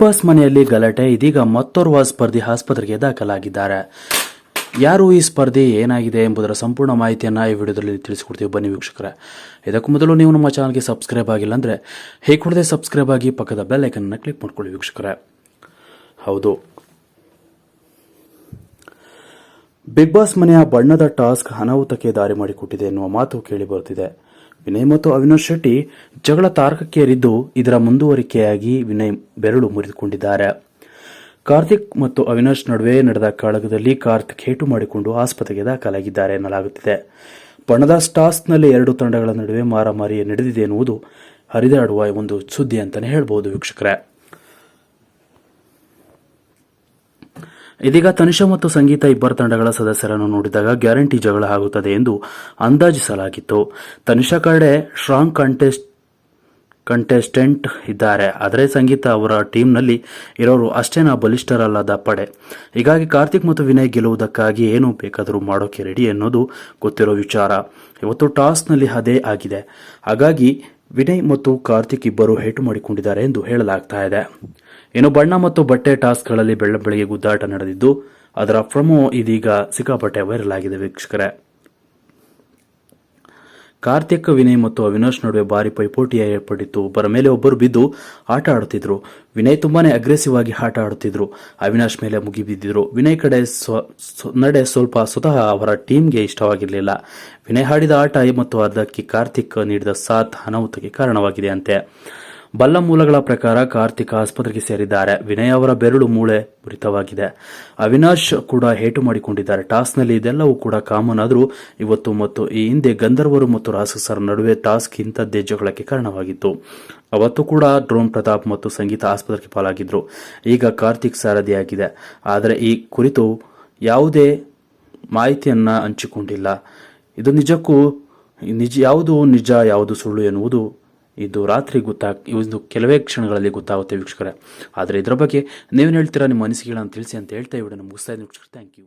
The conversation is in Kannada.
ಬಾಸ್ ಮನೆಯಲ್ಲಿ ಗಲಾಟೆ, ಇದೀಗ ಮತ್ತೋರ್ವ ಸ್ಪರ್ಧಿ ಆಸ್ಪತ್ರೆಗೆ ದಾಖಲಾಗಿದ್ದಾರೆ. ಯಾರು ಈ ಸ್ಪರ್ಧೆ ಏನಾಗಿದೆ ಎಂಬುದರ ಸಂಪೂರ್ಣ ಮಾಹಿತಿಯನ್ನು ಈ ವಿಡಿಯೋದಲ್ಲಿ ತಿಳಿಸಿಕೊಡ್ತೀವಿ. ಬನ್ನಿ ವೀಕ್ಷಕರೇ. ಇದಕ್ಕೂ ಮೊದಲು ನೀವು ನಮ್ಮ ಚಾನಲ್ಗೆ ಸಬ್ಸ್ಕ್ರೈಬ್ ಆಗಿಲ್ಲ ಅಂದರೆ ಹೇಗೆ ಕೊಡದೆ ಸಬ್ಸ್ಕ್ರೈಬ್ ಆಗಿ ಪಕ್ಕದ ಬೆಲ್ ಐಕನ್ನ ಕ್ಲಿಕ್ ಮಾಡ್ಕೊಳ್ಳಿ ವೀಕ್ಷಕರೇ. ಹೌದು. ಬಿಗ್ ಬಾಸ್ ಮನೆಯ ಬಣ್ಣದ ಟಾಸ್ಕ್ ಅನಾಹುತಕ್ಕೆ ದಾರಿ ಮಾಡಿಕೊಟ್ಟಿದೆ ಎನ್ನುವ ಮಾತು ಕೇಳಿ ಬರುತ್ತಿದೆ. ವಿನಯ್ ಮತ್ತು ಅವಿನಾಶ್ ಶೆಟ್ಟಿ ಜಗಳ ತಾರಕಕ್ಕೇರಿದ್ದು ಇದರ ಮುಂದುವರಿಕೆಯಾಗಿ ವಿನಯ್ ಬೆರಳು ಮುರಿದುಕೊಂಡಿದ್ದಾರೆ. ಕಾರ್ತಿಕ್ ಮತ್ತು ಅವಿನಾಶ್ ನಡುವೆ ನಡೆದ ಕಾಳಗದಲ್ಲಿ ಕಾರ್ತಿಕ್ ಹೇಟು ಮಾಡಿಕೊಂಡು ಆಸ್ಪತ್ರೆಗೆ ದಾಖಲಾಗಿದ್ದಾರೆ ಎನ್ನಲಾಗುತ್ತಿದೆ. ಬಣ್ಣದ ಸ್ಟಾಸ್ನಲ್ಲಿ ಎರಡು ತಂಡಗಳ ನಡುವೆ ಮಾರಾಮಾರಿ ನಡೆದಿದೆ ಎನ್ನುವುದು ಹರಿದಾಡುವ ಒಂದು ಸುದ್ದಿ ಅಂತಲೇ ಹೇಳ್ಬೋದು ವೀಕ್ಷಕರೇ. ಇದೀಗ ತನಿಷಾ ಮತ್ತು ಸಂಗೀತ ಇಬ್ಬರ ತಂಡಗಳ ಸದಸ್ಯರನ್ನು ನೋಡಿದಾಗ ಗ್ಯಾರಂಟಿ ಜಗಳ ಆಗುತ್ತದೆ ಎಂದು ಅಂದಾಜಿಸಲಾಗಿತ್ತು. ತನಿಷಾ ಕಡೆ ಸ್ಟ್ರಾಂಗ್ ಕಂಟೆಸ್ಟ್ ಕಂಟೆಸ್ಟೆಂಟ್ ಇದ್ದಾರೆ. ಆದರೆ ಸಂಗೀತ ಅವರ ಟೀಮ್ನಲ್ಲಿ ಇರೋರು ಅಷ್ಟೇನ ಬಲಿಷ್ಠರಲ್ಲದ ಪಡೆ. ಹೀಗಾಗಿ ಕಾರ್ತಿಕ್ ಮತ್ತು ವಿನಯ್ ಗೆಲ್ಲುವುದಕ್ಕಾಗಿ ಏನು ಬೇಕಾದರೂ ಮಾಡೋಕೆ ರೆಡಿ ಅನ್ನೋದು ಗೊತ್ತಿರೋ ವಿಚಾರ. ಇವತ್ತು ಟಾಸ್ನಲ್ಲಿ ಅದೇ ಆಗಿದೆ. ಹಾಗಾಗಿ ವಿನಯ್ ಮತ್ತು ಕಾರ್ತಿಕ್ ಇಬ್ಬರು ಹೇಟು ಮಾಡಿಕೊಂಡಿದ್ದಾರೆ ಎಂದು ಹೇಳಲಾಗ್ತಾ ಇದೆ. ಇನ್ನು ಬಣ್ಣ ಮತ್ತು ಬಟ್ಟೆ ಟಾಸ್ಕ್ಗಳಲ್ಲಿ ಬೆಳ್ಳ ಬೆಳಗ್ಗೆ ಗುದ್ದಾಟ ನಡೆದಿದ್ದು, ಅದರ ಪ್ರಮೋ ಇದೀಗ ಸಿಕ್ಕಾಪಟ್ಟೆ ವೈರಲ್ ಆಗಿದೆ ವೀಕ್ಷಕರೇ. ಕಾರ್ತಿಕ್, ವಿನಯ್ ಮತ್ತು ಅವಿನಾಶ್ ನಡುವೆ ಭಾರಿ ಪೈಪೋಟಿ ಏರ್ಪಟ್ಟಿತ್ತು. ಒಬ್ಬರ ಮೇಲೆ ಒಬ್ಬರು ಬಿದ್ದು ಆಟ ಆಡುತ್ತಿದ್ರು. ವಿನಯ್ ತುಂಬಾನೇ ಅಗ್ರೆಸಿವ್ ಆಗಿ ಆಟ ಆಡುತ್ತಿದ್ರು. ಅವಿನಾಶ್ ಮೇಲೆ ಮುಗಿಬಿದ್ದಿದ್ರು ವಿನಯ್ ಕಡೆ ನಡೆ ಸ್ವಲ್ಪ ಸ್ವತಃ ಅವರ ಟೀಮ್ಗೆ ಇಷ್ಟವಾಗಿರಲಿಲ್ಲ. ವಿನಯ್ ಆಡಿದ ಆಟ ಮತ್ತು ಅದಕ್ಕೆ ಕಾರ್ತಿಕ್ ನೀಡಿದ ಸಾಥ್ ಅನಾಹುತಕ್ಕೆ ಕಾರಣವಾಗಿದೆ ಅಂತೆ. ಬಲ್ಲ ಮೂಲಗಳ ಪ್ರಕಾರ ಕಾರ್ತಿಕ್ ಆಸ್ಪತ್ರೆಗೆ ಸೇರಿದ್ದಾರೆ. ವಿನಯ್ ಅವರ ಬೆರಳು ಮೂಳೆ ಮುರಿತವಾಗಿದೆ. ಅವಿನಾಶ್ ಕೂಡ ಹೇಟು ಮಾಡಿಕೊಂಡಿದ್ದಾರೆ. ಟಾಸ್ಕ್ನಲ್ಲಿ ಇದೆಲ್ಲವೂ ಕೂಡ ಕಾಮನ್ ಆದರೂ ಇವತ್ತು ಮತ್ತು ಈ ಹಿಂದೆ ಗಂಧರ್ವರು ಮತ್ತು ರಾಸಸರ ನಡುವೆ ಟಾಸ್ಕ್ ಇಂಥದ್ದೇ ಜಗಳಕ್ಕೆ ಕಾರಣವಾಗಿತ್ತು. ಅವತ್ತು ಕೂಡ ಡ್ರೋನ್ ಪ್ರತಾಪ್ ಮತ್ತು ಸಂಗೀತ ಆಸ್ಪತ್ರೆಗೆ ಪಾಲಾಗಿದ್ರು. ಈಗ ಕಾರ್ತಿಕ್ ಸಾರದಿಯಾಗಿದೆ ಆದರೆ ಈ ಕುರಿತು ಯಾವುದೇ ಮಾಹಿತಿಯನ್ನ ಹಂಚಿಕೊಂಡಿಲ್ಲ. ಇದು ನಿಜಕ್ಕೂ ನಿಜ, ಯಾವುದು ನಿಜ, ಯಾವುದು ಸುಳ್ಳು ಎನ್ನುವುದು ಇದು ರಾತ್ರಿ ಗೊತ್ತಾಗ್ ಇದು ಕೆಲವೇ ಕ್ಷಣಗಳಲ್ಲಿ ಗೊತ್ತಾಗುತ್ತೆ ವೀಕ್ಷಕರೇ. ಆದರೆ ಇದರ ಬಗ್ಗೆ ನೀವೇನು ಹೇಳ್ತೀರಾ, ನಿಮ್ಮ ಅನಿಸಿಕೆಗಳನ್ನು ತಿಳಿಸಿ ಅಂತ ಹೇಳ್ತಾ ವಿಡಿಯೋನ ಮುಗಿಸ್ತಾ ಇದ್ದೀನಿ ವೀಕ್ಷಕರು. Thank you